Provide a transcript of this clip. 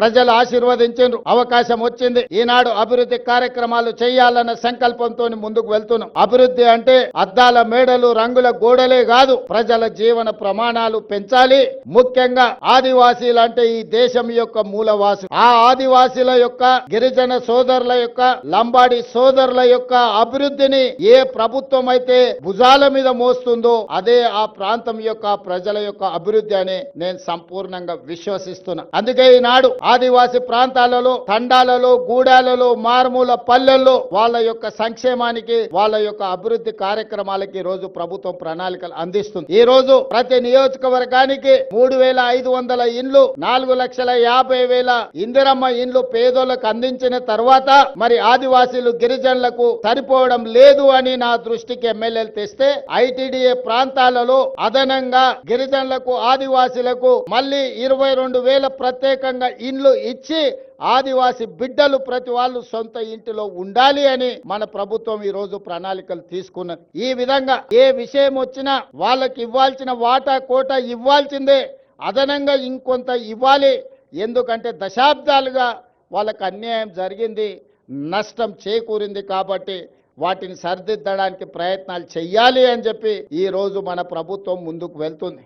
ప్రజలు ఆశీర్వదించారు అవకాశం వచ్చింది. ఈనాడు అభివృద్ధి కార్యక్రమాలు చేయాలన్న సంకల్పంతో ముందుకు వెళ్తున్నాం. అభివృద్ధి అంటే అద్దాల మేడలు రంగుల గోడలే కాదు. ప్రజల జీవన ప్రమాణాలు పెంచాలి. ముఖ్యంగా ఆదివాసీలు అంటే ఈ దేశం యొక్క మూలవాసు ఆ ఆదివాసీల యొక్క గిరిజన సోదరుల యొక్క లంబాడి సోదరుల యొక్క అభివృద్ధిని ఏ ప్రభుత్వం అయితే భుజాల మీద మోస్తుందో అదే ఆ ప్రాంతం యొక్క ప్రజల యొక్క అభివృద్ధి అని నేను సంపూర్ణంగా విశ్వసిస్తున్నా. అందుకే ఈనాడు ఆదివాసి ప్రాంతాలలో తండాలలో గూడాలలో మారుమూల పల్లెల్లో వాళ్ళ యొక్క సంక్షేమానికి వాళ్ళ యొక్క అభివృద్ధి కార్యక్రమాలకి ఈ రోజు ప్రభుత్వం ప్రణాళికలు అందిస్తుంది. ఈ రోజు ప్రతి నియోజకవర్గానికి మూడు వేల ఐదు వందల ఇండ్లు నాలుగు లక్షల యాభై వేల ఇందిరమ్మ ఇండ్లు పేదోళ్ళకు అందించిన తర్వాత మరి ఆదివాసీలు గిరిజనులకు సరిపోవడం లేదు అని నా దృష్టికి ఎమ్మెల్యేలు తెస్తే ఐటీడీఏ ప్రాంతాలలో అదనంగా గిరిజనులకు ఆదివాసీలకు మళ్ళీ ఇరవై రెండు వేల ప్రత్యేకంగా ఇండ్లు ఇచ్చి ఆదివాసి బిడ్డలు ప్రతి వాళ్ళు సొంత ఇంటిలో ఉండాలి అని మన ప్రభుత్వం ఈ రోజు ప్రణాళికలు తీసుకున్నది ఈ విధంగా ఏ విషయం వచ్చినా వాళ్ళకి ఇవ్వాల్సిన వాటా కోట ఇవ్వాల్సిందే. అదనంగా ఇంకొంత ఇవ్వాలి. ఎందుకంటే దశాబ్దాలుగా వాళ్ళకు అన్యాయం జరిగింది నష్టం చేకూరింది కాబట్టి వాటిని సరిదిద్దడానికి ప్రయత్నాలు చెయ్యాలి అని చెప్పి ఈ రోజు మన ప్రభుత్వం ముందుకు వెళ్తుంది.